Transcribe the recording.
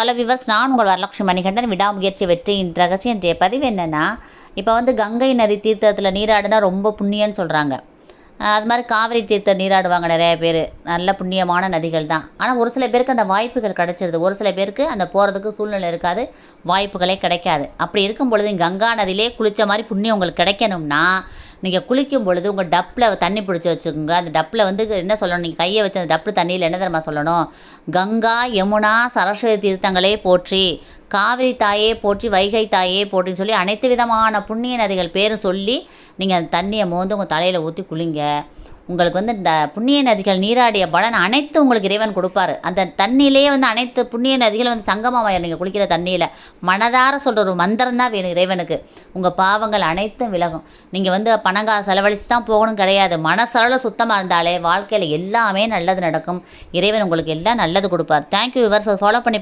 Hello viewers நான் உங்கள் வரலட்சுமி மணிகண்டன் விடாமுயற்சி வெற்றியின் ரகசியம் என்ற பதிவு என்னென்னா இப்போ வந்து கங்கை நதி தீர்த்தத்தில் நீராடினா ரொம்ப புண்ணியம்னு சொல்கிறாங்க அது மாதிரி காவிரி தீர்த்த நீராடுவாங்க நிறைய பேர். நல்ல புண்ணியமான நதிகள் தான். ஆனால் ஒரு சில பேருக்கு அந்த வாய்ப்புகள் கிடைச்சிருது. ஒரு சில பேருக்கு அந்த போகிறதுக்கு சூழ்நிலை இருக்காது வாய்ப்புகளே கிடைக்காது. அப்படி இருக்கும் பொழுது கங்கா நதியிலே குளித்த மாதிரி புண்ணியம் உங்களுக்கு கிடைக்கணும்னா நீங்கள் குளிக்கும் பொழுது உங்கள் டப்பில் தண்ணி பிடிச்சி வச்சுக்கோங்க. அந்த டப்பில் வந்து என்ன சொல்லணும்? நீங்கள் கையை வச்சு அந்த டப்பு தண்ணியில் என்ன தெரியுமா சொல்லணும்? கங்கா யமுனா சரஸ்வதி தீர்த்தங்களே போற்றி காவிரி தாயே போற்றி வைகை தாயே போற்றின்னு சொல்லி அனைத்து விதமான புண்ணிய நதிகள் பேரும் சொல்லி நீங்கள் அந்த தண்ணியை மோந்து உங்கள் தலையில் ஊற்றி குளிங்க. உங்களுக்கு வந்து இந்த புண்ணிய நதிகள் நீராடிய பலன் அனைத்து உங்களுக்கு இறைவன் கொடுப்பாரு. அந்த தண்ணியிலேயே வந்து அனைத்து புண்ணிய நதிகள் வந்து சங்கமமாயிரும் நீங்கள் குளிக்கிற தண்ணியில் மனதார சொல்கிற ஒரு மந்திரம் தான் வேணும் இறைவனுக்கு. உங்கள் பாவங்கள் அனைத்தும் விலகும். நீங்கள் வந்து பணங்கா செலவழித்து தான் போகணும் கிடையாது. மனசளவில் சுத்தமாக இருந்தாலே வாழ்க்கையில் எல்லாமே நல்லது நடக்கும். இறைவன் உங்களுக்கு எல்லாம் நல்லது கொடுப்பார். தேங்க்யூ விவர்ஸ் ஃபாலோ பண்ணி